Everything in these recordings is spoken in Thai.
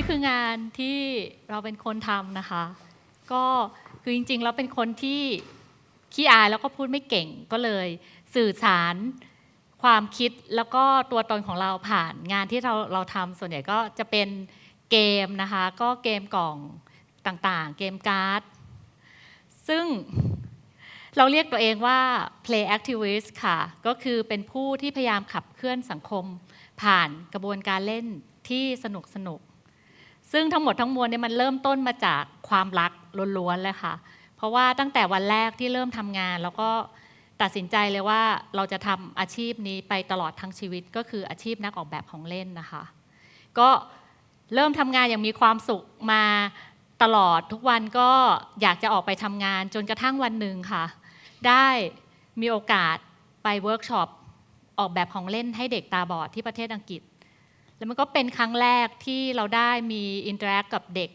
นี่คืองานที่เราเป็นคนทำนะคะ ก็คือจริงๆเราเป็นคนที่ขี้อายแล้วก็พูดไม่เก่งก็เลย สื่อสารความคิดแล้วก็ตัวตนของเราผ่านงานที่เราเราทำส่วนใหญ่ก็จะเป็นเกมนะคะ ก็เกมกล่องต่างๆ เกมการ์ด ซึ่งเราเรียกตัวเองว่า play activist ค่ะ ก็คือเป็นผู้ที่พยายามขับเคลื่อนสังคม ผ่านกระบวนการเล่นที่สนุกสนุก ซึ่งทั้งหมดทั้งมวลเนี่ยมันเริ่มต้นมาจากความรักล้วนๆเลยค่ะ เพราะว่าตั้งแต่วันแรกที่เริ่มทำงาน แล้วก็ตัดสินใจเลยว่าเราจะทำอาชีพนี้ไปตลอดทั้งชีวิตก็คืออาชีพนักออกแบบของเล่นนะคะ ก็เริ่มทำงานอย่างมีความสุขมาตลอดทุกวันก็อยากจะออกไปทำงานจนกระทั่งวันหนึ่งค่ะ ได้มีโอกาสไปเวิร์กช็อปออกแบบของเล่นให้เด็กตาบอดที่ประเทศอังกฤษ แล้วมันก็เป็นครั้งแรกที่เราได้มีอินเตอร์แอคกับเด็ก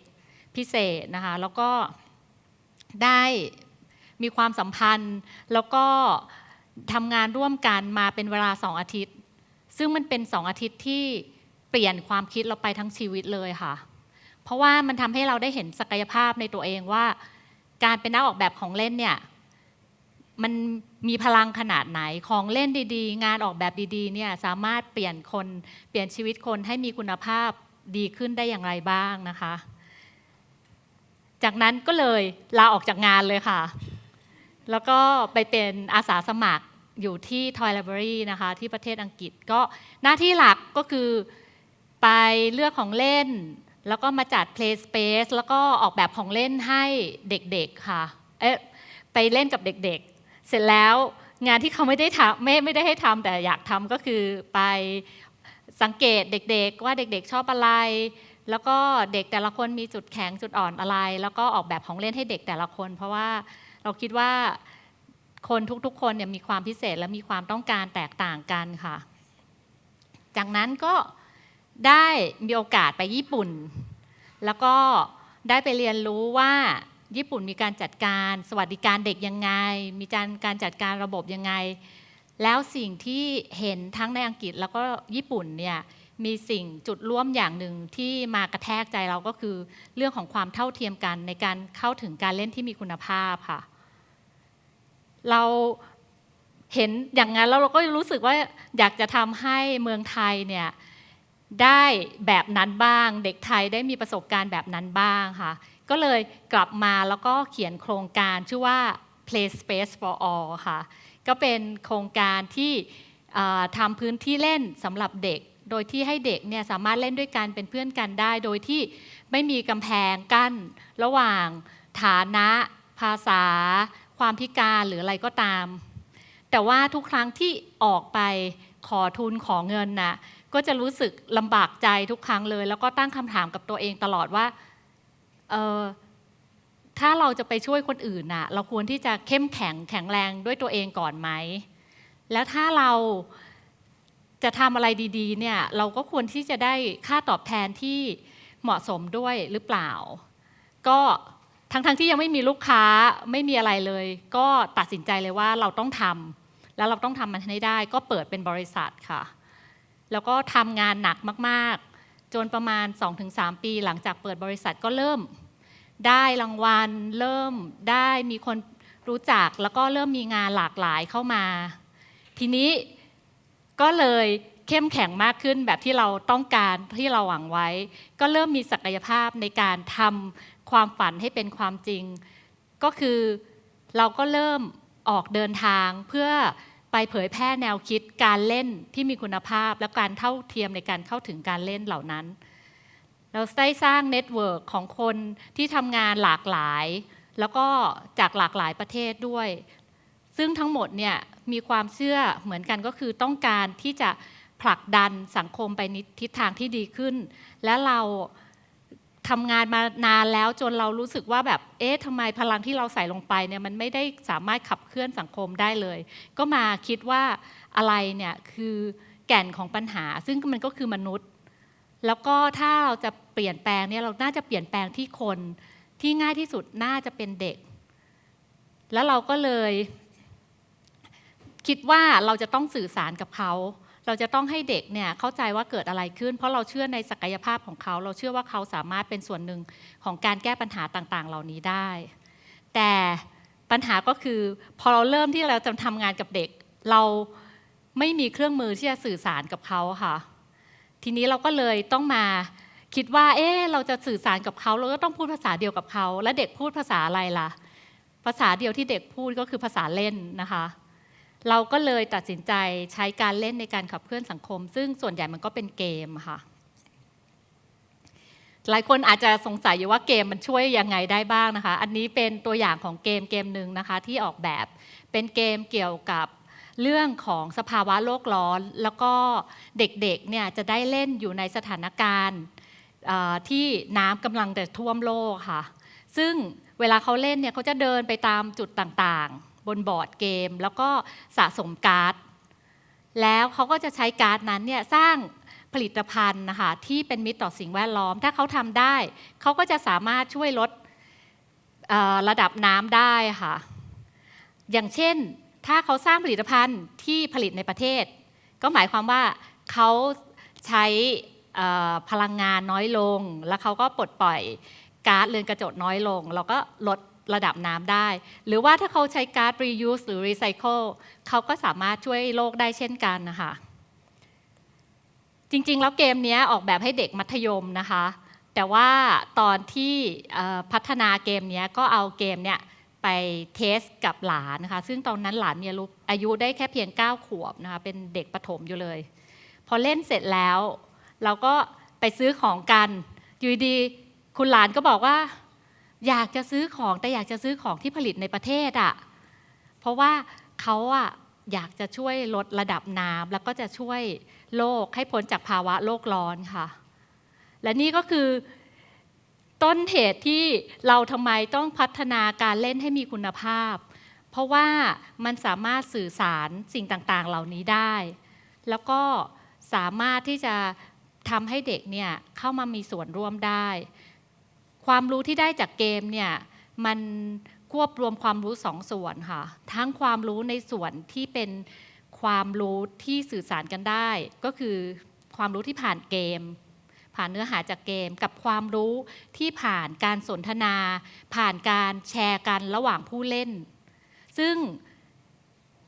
พิเศษนะคะแล้วก็ได้มีความสัมพันธ์ แล้วก็ทำงานร่วมกันมาเป็นเวลาสองอาทิตย์ ซึ่งมันเป็นสองอาทิตย์ที่เปลี่ยนความคิดเราไปทั้งชีวิตเลยค่ะ เพราะว่ามันทำให้เราได้เห็นศักยภาพในตัวเองว่า การเป็นนักออกแบบของเล่นเนี่ย มันมีพลังขนาดไหนของเล่นดีๆ งานออกแบบดีๆเนี่ยสามารถเปลี่ยนคนเปลี่ยนชีวิตคนให้มีคุณภาพดีขึ้นได้อย่างไรบ้างนะคะ จากนั้นก็เลยลาออกจากงานเลยค่ะ แล้วก็ไปเป็นอาสาสมัครอยู่ที่ Toy Library นะคะ ที่ประเทศอังกฤษก็หน้าที่หลักก็คือไปเลือกของเล่น แล้วก็มาจัด play space แล้วก็ออกแบบของเล่นให้เด็กๆค่ะเอ๊ะไปเล่นกับเด็กๆ เสร็จแล้วงานที่เขาไม่ได้ทำไม่ไม่ได้ให้ทำแต่อยากทำก็คือไปสังเกตเด็กๆ ว่าเด็กๆชอบอะไร แล้วก็เด็กแต่ละคนมีจุดแข็งจุดอ่อนอะไร แล้วก็ออกแบบของเล่นให้เด็กแต่ละคน เพราะว่าเราคิดว่าคนทุกๆ คนเนี่ยมีความพิเศษและมีความต้องการแตกต่างกันค่ะ จากนั้นก็ได้มีโอกาสไปญี่ปุ่น แล้วก็ได้ไปเรียนรู้ว่า ญี่ปุ่นมีการจัดการสวัสดิการเด็กยังไง มีการการจัดการระบบยังไง แล้วสิ่งที่เห็นทั้งในอังกฤษแล้วก็ญี่ปุ่นเนี่ยมีสิ่งจุดร่วมอย่างหนึ่งที่มากระแทกใจเราก็คือ เรื่องของความเท่าเทียมกันในการเข้าถึงการเล่นที่มีคุณภาพค่ะ เราเห็นอย่างนั้นแล้วเราก็รู้สึกว่าอยากจะทำให้เมืองไทยเนี่ย ได้แบบนั้นบ้าง เด็กไทยได้มีประสบการณ์แบบนั้นบ้างค่ะ ก็เลยกลับมาแล้วก็เขียนโครงการชื่อว่า Play Space for All ค่ะ ก็เป็นโครงการที่ทำพื้นที่เล่นสำหรับเด็ก โดยที่ให้เด็กเนี่ยสามารถเล่นด้วยกันเป็นเพื่อนกันได้ โดยที่ไม่มีกำแพงกั้น ระหว่างฐานะ ภาษา ความพิการหรืออะไรก็ตาม แต่ว่าทุกครั้งที่ออกไปขอทุนขอเงินน่ะ ก็จะรู้สึกลำบากใจทุกครั้งเลย แล้วก็ตั้งคำถามกับตัวเองตลอดว่าเออถ้าเราจะไปช่วยคนอื่นน่ะ เราควรที่จะเข้มแข็งแข็งแรงด้วยตัวเองก่อนไหม แล้วถ้าเราจะทำอะไรดีๆ เนี่ย เราก็ควรที่จะได้ค่าตอบแทนที่เหมาะสมด้วยหรือเปล่า ก็ทั้งๆทที่ยังไม่มีลูกค้าไม่มีอะไรเลย ก็ตัดสินใจเลยว่าเราต้องทำแล้วเราต้องทำมันให้ได้ ก็เปิดเป็นบริษัทค่ะ แล้วก็ทำงานหนักมากๆ จนประมาณ 2-3 ปีหลังจากเปิดบริษัทก็เริ่ม ได้รางวัลเริ่มได้มีคนรู้จักแล้วก็เริ่มมีงานหลากหลายเข้ามา ทีนี้ก็เลยเข้มแข็งมากขึ้นแบบที่เราต้องการที่เราหวังไว้ ก็เริ่มมีศักยภาพในการทำความฝันให้เป็นความจริง ก็คือเราก็เริ่มออกเดินทางเพื่อ ไปเผยแพร่แนวคิดการเล่นที่มีคุณภาพและการเท่าเทียมในการเข้าถึงการเล่นเหล่านั้น เราได้สร้างเน็ตเวิร์กของคนที่ทำงานหลากหลาย แล้วก็จากหลากหลายประเทศด้วย ซึ่งทั้งหมดเนี่ยมีความเชื่อเหมือนกันก็คือต้องการที่จะผลักดันสังคมไปในทิศทางที่ดีขึ้น และเรา ทำงานมานานแล้วจนเรารู้สึกว่าแบบ เอ๊ะทำไมพลังที่เราใส่ลงไปเนี่ยมันไม่ได้สามารถขับเคลื่อนสังคมได้เลย ก็มาคิดว่าอะไรเนี่ยคือแก่นของปัญหา ซึ่งมันก็คือมนุษย์ แล้วก็ถ้าเราจะเปลี่ยนแปลงเนี่ยเราน่าจะเปลี่ยนแปลงที่คนที่ง่ายที่สุดน่าจะเป็นเด็ก แล้วเราก็เลย คิดว่าเราจะต้องสื่อสารกับเขา เราจะต้องให้เด็กเนี่ยเข้าใจว่าเกิดอะไรขึ้น เพราะเราเชื่อในศักยภาพของเขา เราเชื่อว่าเขาสามารถเป็นส่วนหนึ่งของการแก้ปัญหาต่างๆ เหล่านี้ได้ แต่ปัญหาก็คือพอเราเริ่มที่เราจะทำงานกับเด็ก เราไม่มีเครื่องมือที่จะสื่อสารกับเขาค่ะ ทีนี้เราก็เลยต้องมาคิดว่า เอ๊เราจะสื่อสารกับเขาเราก็ต้องพูดภาษาเดียวกับเขา และเด็กพูดภาษาอะไรล่ะ ภาษาเดียวที่เด็กพูดก็คือภาษาเล่นนะคะ เราก็เลยตัดสินใจใช้การเล่นในการขับเคลื่อนสังคม ซึ่งส่วนใหญ่มันก็เป็นเกมค่ะ หลายคนอาจจะสงสัยอยู่ว่าเกมมันช่วยยังไงได้บ้างนะคะ อันนี้เป็นตัวอย่างของเกมเกมหนึ่งนะคะ ที่ออกแบบเป็นเกมเกี่ยวกับเรื่องของสภาวะโลกร้อน แล้วก็เด็กๆเนี่ยจะได้เล่นอยู่ในสถานการณ์ที่น้ำกำลังจะท่วมโลกค่ะ ซึ่งเวลาเขาเล่นเนี่ยเขาจะเดินไปตามจุดต่างๆ บนบอร์ดเกม แล้วก็สะสมการ์ด แล้วเขาก็จะใช้การ์ดนั้นเนี่ยสร้างผลิตภัณฑ์นะคะที่เป็นมิตรต่อสิ่งแวดล้อม ถ้าเขาทำได้ เขาก็จะสามารถช่วยลดระดับน้ำได้ค่ะ อย่างเช่นถ้าเขาสร้างผลิตภัณฑ์ที่ผลิตในประเทศ ก็หมายความว่าเขาใช้พลังงานน้อยลง แล้วเขาก็ปลดปล่อยก๊าซเรือนกระจกน้อยลงเราก็ลด ระดับน้ำได้ หรือว่าถ้าเขาใช้ก๊าซ reuse หรือ recycle เขาก็สามารถช่วยโลกได้เช่นกันนะคะ จริงๆ แล้วเกมนี้ออกแบบให้เด็กมัธยมนะคะ แต่ว่าตอนที่พัฒนาเกมนี้ก็เอาเกมเนี้ยไปเทสกับหลานนะคะ ซึ่งตอนนั้นหลานมีอายุได้แค่เพียง 9 ขวบนะคะ เป็นเด็กประถมอยู่เลย พอเล่นเสร็จแล้ว เราก็ไปซื้อของกัน อยู่ดีคุณหลานก็บอกว่า อยากจะซื้อของแต่อยากจะซื้อของที่ผลิตในประเทศอะ่ะเพราะว่าเขาอะอยากจะช่วยลดระดับน้ำแล้วก็จะช่วยโลกให้พ้นจากภาวะโลกร้อนค่ะ และนี่ก็คือต้นเหตุที่เราทำไมต้องพัฒนาการเล่นให้มีคุณภาพ เพราะว่ามันสามารถสื่อสารสิ่งต่างๆ เหล่านี้ได้ แล้วก็สามารถที่จะทำให้เด็กเนี่ยเข้ามามีส่วนร่วมได้ ความรู้ที่ได้จากเกมเนี่ยมันควบรวมความรู้สองส่วนค่ะ ทั้งความรู้ในส่วนที่เป็นความรู้ที่สื่อสารกันได้ ก็คือความรู้ที่ผ่านเกม ผ่านเนื้อหาจากเกม กับความรู้ที่ผ่านการสนทนา ผ่านการแชร์กันระหว่างผู้เล่น ซึ่ง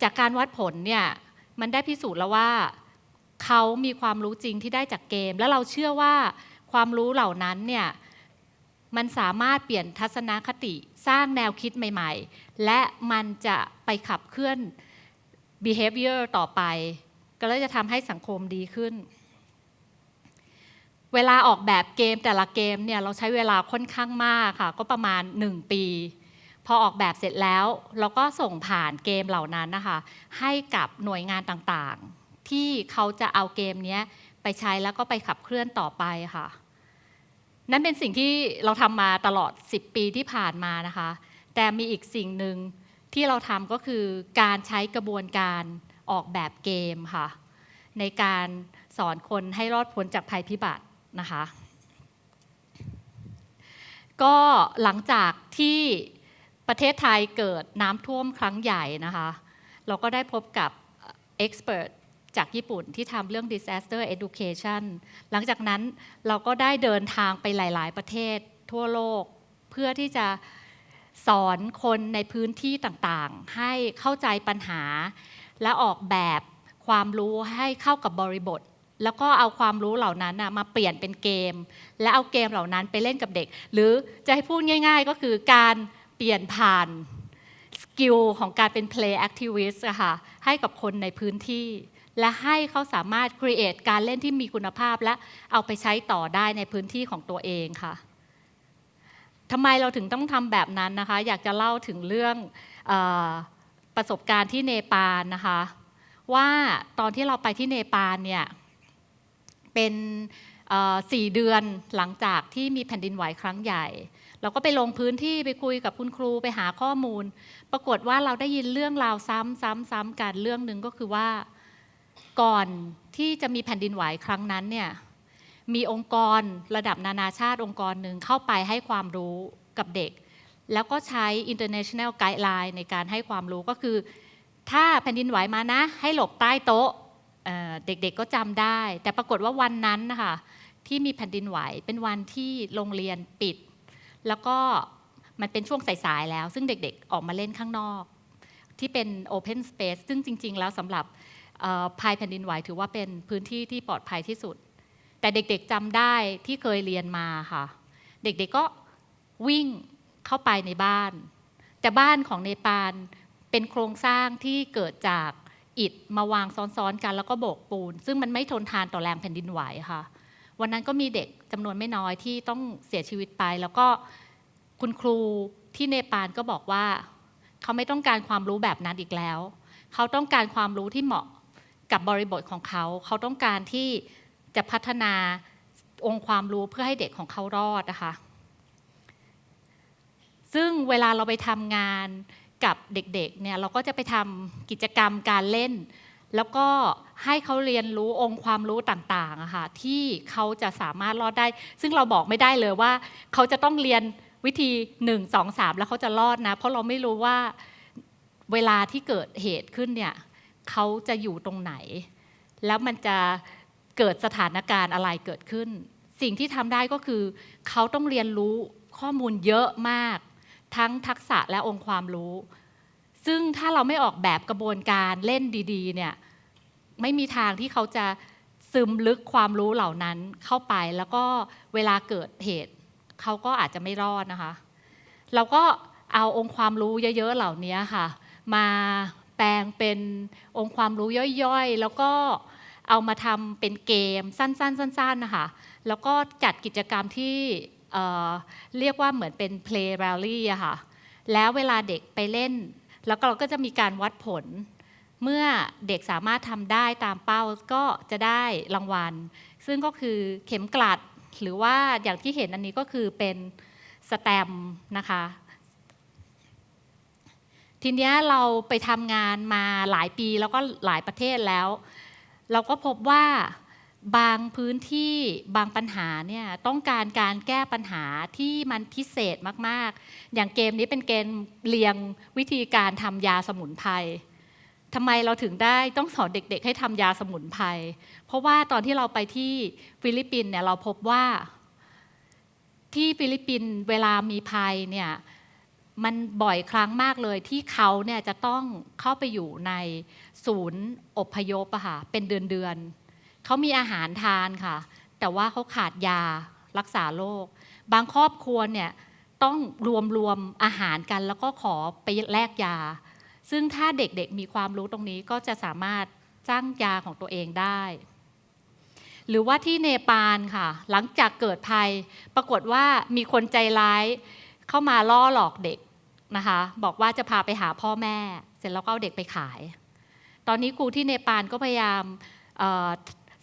จากการวัดผลเนี่ยมันได้พิสูจน์แล้วว่า เขามีความรู้จริงที่ได้จากเกม และเราเชื่อว่าความรู้เหล่านั้นเนี่ย มันสามารถเปลี่ยนทัศนคติสร้างแนวคิดใหม่ ๆ และมันจะไปขับเคลื่อน behavior ต่อไป ก็เลยจะทำให้สังคมดีขึ้น เวลาออกแบบเกมแต่ละเกมเนี่ยเราใช้เวลาค่อนข้างมากค่ะ ก็ประมาณ 1 ปี พอออกแบบเสร็จแล้ว เราก็ส่งผ่านเกมเหล่านั้นนะคะ ให้กับหน่วยงานต่างๆ ที่เขาจะเอาเกมนี้ไปใช้แล้วก็ไปขับเคลื่อนต่อไปค่ะ นั่นเป็นสิ่งที่เราทำมาตลอด 10 ปีที่ผ่านมานะคะ แต่มีอีกสิ่งหนึ่งที่เราทำก็คือการใช้กระบวนการออกแบบเกมค่ะ ในการสอนคนให้รอดพ้นจากภัยพิบัตินะคะ ก็หลังจากที่ประเทศไทยเกิดน้ำท่วมครั้งใหญ่นะคะ เราก็ได้พบกับเอ็กซ์เพรส จากญี่ปุ่นที่ทำเรื่อง disaster education หลังจากนั้นเราก็ได้เดินทางไปหลาย ๆ ประเทศทั่วโลก เพื่อที่จะสอนคนในพื้นที่ต่างๆ ให้เข้าใจปัญหา และออกแบบความรู้ให้เข้ากับบริบท แล้วก็เอาความรู้เหล่านั้นมาเปลี่ยนเป็นเกม และเอาเกมเหล่านั้นไปเล่นกับเด็ก หรือจะให้พูดง่าย ๆ ก็คือการเปลี่ยนผ่านสกิลของการเป็น play activist อะค่ะให้กับคนในพื้นที่ และให้เขาสามารถ create การเล่นที่มีคุณภาพและเอาไปใช้ต่อได้ในพื้นที่ของตัวเองค่ะทำไมเราถึงต้องทำแบบนั้นนะคะ อยากจะเล่าถึงเรื่องอประสบการณ์ที่เนปาลนะคะ ว่าตอนที่เราไปที่เนปาลเนี่ยเป็นสี่เดือนหลังจากที่มีแผ่นดินไหวครั้งใหญ่ เราก็ไปลงพื้นที่ไปคุยกับคุณครูไปหาข้อมูล ปรากฏว่าเราได้ยินเรื่องราวซ้ำซ้ำซ้ำกันเรื่องหนึ่งก็คือว่า ก่อนที่จะมีแผ่นดินไหวครั้งนั้นเนี่ยมีองค์กรระดับนานาชาติองค์กรหนึ่งเข้าไปให้ความรู้กับเด็ก แล้วก็ใช้ international guideline ในการให้ความรู้ก็คือ ถ้าแผ่นดินไหวมานะ ให้หลบใต้โต๊ะเเด็กๆก็จำได้ แต่ปรากฏว่าวันนั้นนะคะที่มีแผ่นดินไหวเป็นวันที่โรงเรียนปิด แล้วก็มันเป็นช่วงสายๆแล้ว ซึ่งเด็กๆออกมาเล่นข้างนอก ที่เป็น Open Space ซึ่งจริง ๆ แล้วสำหรับ ภัยแผ่นดินไหวถือว่าเป็นพื้นที่ที่ปลอดภัยที่สุด แต่เด็กๆจำได้ที่เคยเรียนมาค่ะ เด็กๆก็วิ่งเข้าไปในบ้าน แต่บ้านของเนปาลเป็นโครงสร้างที่เกิดจากอิฐมาวางซ้อนๆกันแล้วก็โบกปูน ซึ่งมันไม่ทนทานต่อแรงแผ่นดินไหวค่ะ วันนั้นก็มีเด็กจำนวนไม่น้อยที่ต้องเสียชีวิตไป แล้วก็คุณครูที่เนปาลก็บอกว่า เขาไม่ต้องการความรู้แบบนั้นอีกแล้ว เขาต้องการความรู้ที่เหมาะ กับบริบทของเขา เขาต้องการที่จะพัฒนาองค์ความรู้เพื่อให้เด็กของเขารอดนะคะ ซึ่งเวลาเราไปทำงานกับเด็กๆเนี่ยเราก็จะไปทำกิจกรรมการเล่น แล้วก็ให้เขาเรียนรู้องค์ความรู้ต่างๆอะค่ะที่เขาจะสามารถรอดได้ ซึ่งเราบอกไม่ได้เลยว่า เขาจะต้องเรียนวิธี 1 2 3 แล้วเขาจะรอดนะ เพราะเราไม่รู้ว่าเวลาที่เกิดเหตุขึ้นเนี่ย เขาจะอยู่ตรงไหน แล้วมันจะเกิดสถานการณ์อะไรเกิดขึ้น สิ่งที่ทำได้ก็คือ เขาต้องเรียนรู้ข้อมูลเยอะมาก ทั้งทักษะและองค์ความรู้ ซึ่งถ้าเราไม่ออกแบบกระบวนการเล่นดีๆเนี่ยไม่มีทางที่เขาจะซึมลึกความรู้เหล่านั้นเข้าไปแล้วก็เวลาเกิดเหตุเขาก็อาจจะไม่รอดนะคะ เราก็เอาองค์ความรู้เยอะๆเหล่านี้ค่ะ มา แปลงเป็นองค์ความรู้ย่อยๆ แล้วก็เอามาทำเป็นเกมสั้นๆนๆนะคะ แล้วก็จัดกิจกรรมที่เเรียกว่าเหมือนเป็น play rally อะค่ะ แล้วเวลาเด็กไปเล่น แล้วก็เราก็จะมีการวัดผล เมื่อเด็กสามารถทำได้ตามเป้าก็จะได้รางวัล ซึ่งก็คือเข็มกลัด หรือว่าอย่างที่เห็นอันนี้ก็คือเป็นสแตมป์นะคะ ทีนี้เราไปทำงานมาหลายปีแล้วก็หลายประเทศแล้ว เราก็พบว่าบางพื้นที่บางปัญหาเนี่ยต้องการการแก้ปัญหาที่มันพิเศษมากๆ อย่างเกมนี้เป็นเกมเรียงวิธีการทำยาสมุนไพรทำไมเราถึงได้ต้องสอนเด็กๆ ให้ทำยาสมุนไพรเพราะว่าตอนที่เราไปที่ฟิลิปปินส์เนี่ยเราพบว่าที่ฟิลิปปินส์เวลามีภัยเนี่ย มันบ่อยครั้งมากเลยที่เขาเนี่ยจะต้องเข้าไปอยู่ในศูนย์อพยพอะค่ะเป็นเดือนๆเขามีอาหารทานค่ะ แต่ว่าเขาขาดยารักษาโรคบางครอบครัวเนี่ยต้องรวมรวมอาหารกัน แล้วก็ขอไปแลกยา ซึ่งถ้าเด็กๆมีความรู้ตรงนี้ก็จะสามารถสร้างยาของตัวเองได้ หรือว่าที่เนปาลค่ะ หลังจากเกิดภัย ปรากฏว่ามีคนใจร้าย เข้ามาล่อหลอกเด็กนะคะ บอกว่าจะพาไปหาพ่อแม่ เสร็จแล้วก็เอาเด็กไปขาย ตอนนี้ครูที่เนปาลก็พยายาม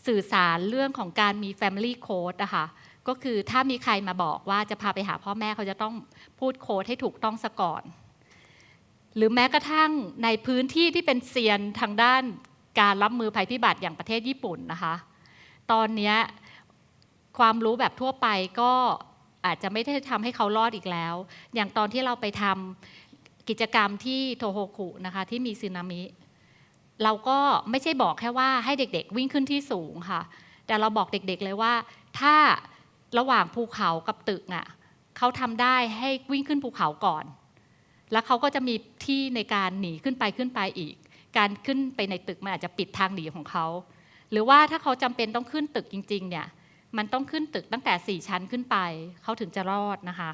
สื่อสารเรื่องของการมี Family Code อะคะก็คือถ้ามีใครมาบอกว่าจะพาไปหาพ่อแม่เขาจะต้องพูดโค้ดให้ถูกต้องซะก่อน หรือแม้กระทั่งในพื้นที่ที่เป็นเซียนทางด้านการรับมือภัยพิบัติอย่างประเทศญี่ปุ่นนะคะ ตอนนี้ความรู้แบบทั่วไปก็ อาจจะไม่ได้ทำให้เขารอดอีกแล้ว อย่างตอนที่เราไปทำกิจกรรมที่โทโฮคุนะคะที่มีสึนามิ เราก็ไม่ใช่บอกแค่ว่าให้เด็กๆ วิ่งขึ้นที่สูงค่ะ แต่เราบอกเด็กๆเลยว่า ถ้าระหว่างภูเขากับตึกอะเขาทำได้ให้วิ่งขึ้นภูเขาก่อน แล้วเขาก็จะมีที่ในการหนีขึ้นไปขึ้นไปอีก การขึ้นไปในตึกมันอาจจะปิดทางหนีของเขา หรือว่าถ้าเขาจำเป็นต้องขึ้นตึกจริง ๆ เนี่ย มันต้องขึ้นตึกตั้งแต่สี่ชั้นขึ้นไป เขาถึงจะรอดนะคะ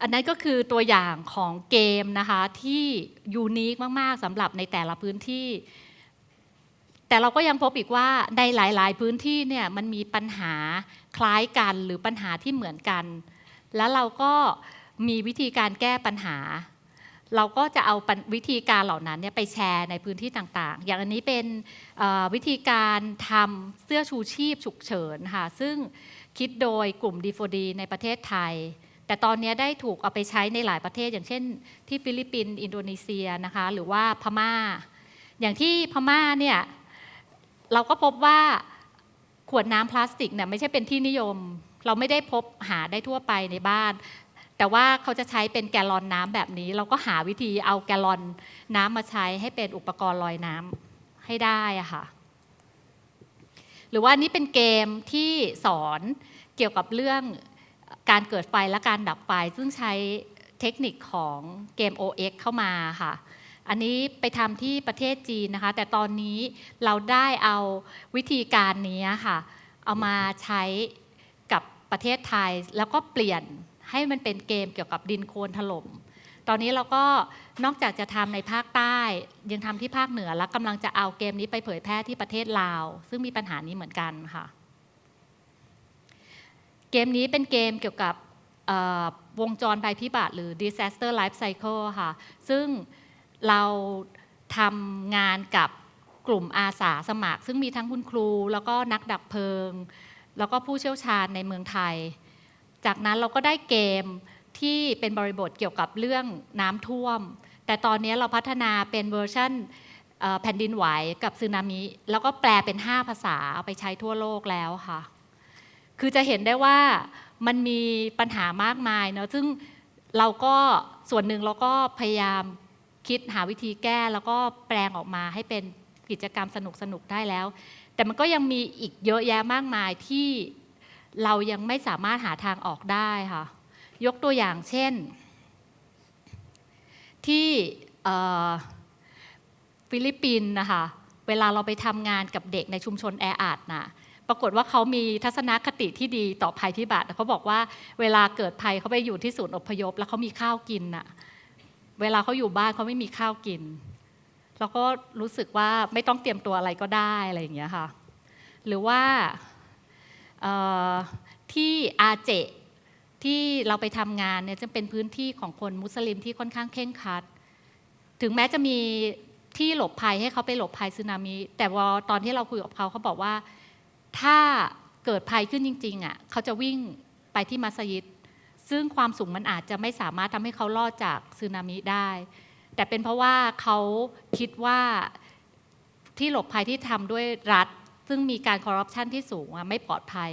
อันนั้นก็คือตัวอย่างของเกมนะคะที่ยูนิคมาก ๆสำหรับในแต่ละพื้นที่ แต่เราก็ยังพบอีกว่าในหลาย ๆ พื้นที่เนี่ยมันมีปัญหาคล้ายกันหรือปัญหาที่เหมือนกัน แล้วเราก็มีวิธีการแก้ปัญหา เราก็จะเอาวิธีการเหล่านั้นเนี่ยไปแชร์ในพื้นที่ต่างๆ อย่างอันนี้เป็นวิธีการทำเสื้อชูชีพฉุกเฉินค่ะ ซึ่งคิดโดยกลุ่ม D4D ในประเทศไทย แต่ตอนนี้ได้ถูกเอาไปใช้ในหลายประเทศ อย่างเช่น ที่ฟิลิปปินส์ อินโดนีเซียนะคะ หรือว่าพม่า อย่างที่พม่าเนี่ยเราก็พบว่าขวดน้ำพลาสติกเนี่ยไม่ใช่เป็นที่นิยม เราไม่ได้พบหาได้ทั่วไปในบ้าน แต่ว่าเขาจะใช้เป็นแกลลอนน้ำแบบนี้ เราก็หาวิธีเอาแกลลอนน้ำมาใช้ให้เป็นอุปกรณ์ลอยน้ำให้ได้อะค่ะ หรือว่านี่เป็นเกมที่สอนเกี่ยวกับเรื่องการเกิดไฟและการดับไฟ ซึ่งใช้เทคนิคของเกม OX เข้ามาค่ะ อันนี้ไปทำที่ประเทศจีนนะคะ แต่ตอนนี้เราได้เอาวิธีการนี้ค่ะ เอามาใช้กับประเทศไทยแล้วก็เปลี่ยน ให้มันเป็นเกมเกี่ยวกับดินโคลนถล่ม ตอนนี้เราก็นอกจากจะทำในภาคใต้ ยังทำที่ภาคเหนือและกำลังจะเอาเกมนี้ไปเผยแพร่ที่ประเทศลาว ซึ่งมีปัญหานี้เหมือนกันค่ะ เกมนี้เป็นเกมเกี่ยวกับวงจรภัยพิบัติหรือ disaster life cycle ค่ะ ซึ่งเราทำงานกับกลุ่มอาสาสมัคร ซึ่งมีทั้งคุณครู แล้วก็นักดับเพลิง แล้วก็ผู้เชี่ยวชาญในเมืองไทย จากนั้นเราก็ได้เกมที่เป็นบริบทเกี่ยวกับเรื่องน้ำท่วม แต่ตอนนี้เราพัฒนาเป็นเวอร์ชันแผ่นดินไหวกับสึนามิ แล้วก็แปลเป็น 5 ภาษาเอาไปใช้ทั่วโลกแล้วค่ะ คือจะเห็นได้ว่ามันมีปัญหามากมายเนอะซึ่งเราก็ส่วนหนึ่งเราก็พยายามคิดหาวิธีแก้แล้วก็แปลงออกมาให้เป็นกิจกรรมสนุกๆได้แล้ว แต่มันก็ยังมีอีกเยอะแยะมากมายที่ เรายังไม่สามารถหาทางออกได้ค่ะ ยกตัวอย่างเช่น ที่ฟิลิปปินส์นะคะ เวลาเราไปทำงานกับเด็กในชุมชนแออัดน่ะปรากฏว่าเขามีทัศนคติที่ดีต่อภัยพิบัติเขาบอกว่าเวลาเกิดภัยเขาไปอยู่ที่ศูนย์อพยพ แล้วเขามีข้าวกินน่ะ เวลาเขาอยู่บ้านเขาไม่มีข้าวกิน แล้วก็รู้สึกว่าไม่ต้องเตรียมตัวอะไรก็ได้อะไรอย่างเงี้ยค่ะ หรือว่า ที่อาเจที่เราไปทำงานเนี่ยจะเป็นพื้นที่ของคนมุสลิมที่ค่อนข้างเคร่งครัด ถึงแม้จะมีที่หลบภัยให้เขาไปหลบภัยสึนามิ แต่ว่าตอนที่เราคุยกับเขาเขาบอกว่า ถ้าเกิดภัยขึ้นจริงๆอะเขาจะวิ่งไปที่มัสยิด ซึ่งความสูงมันอาจจะไม่สามารถทำให้เขารอดจากสึนามิได้ แต่เป็นเพราะว่าเขาคิดว่าที่หลบภัยที่ทำด้วยรัฐ ซึ่งมีการคอร์รัปชันที่สูงอะไม่ปลอดภัย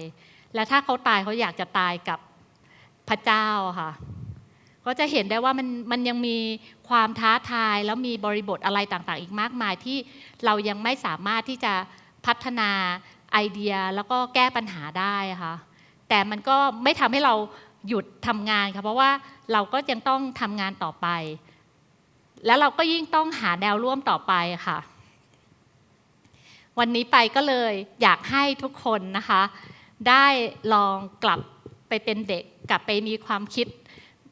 และถ้าเขาตายเขาอยากจะตายกับพระเจ้าค่ะ ก็จะเห็นได้ว่ามันมันยังมีความท้าทายแล้วมีบริบทอะไรต่างๆ อีกมากมายที่เรายังไม่สามารถที่จะพัฒนาไอเดียแล้วก็แก้ปัญหาได้ค่ะแต่มันก็ไม่ทำให้เราหยุดทำงานค่ะเพราะว่าเราก็ยังต้องทำงานต่อไป แล้วเราก็ยิ่งต้องหาแนวร่วมต่อไปค่ะ วันนี้ไปก็เลยอยากให้ทุกคนนะคะ ได้ลองกลับไปเป็นเด็กกลับไปมีความคิด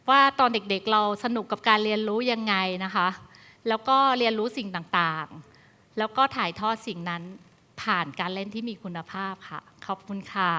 ว่าตอนเด็กๆเราสนุกกับการเรียนรู้ยังไงนะคะ แล้วก็เรียนรู้สิ่งต่างๆ แล้วก็ถ่ายทอดสิ่งนั้นผ่านการเล่นที่มีคุณภาพค่ะ ขอบคุณค่ะ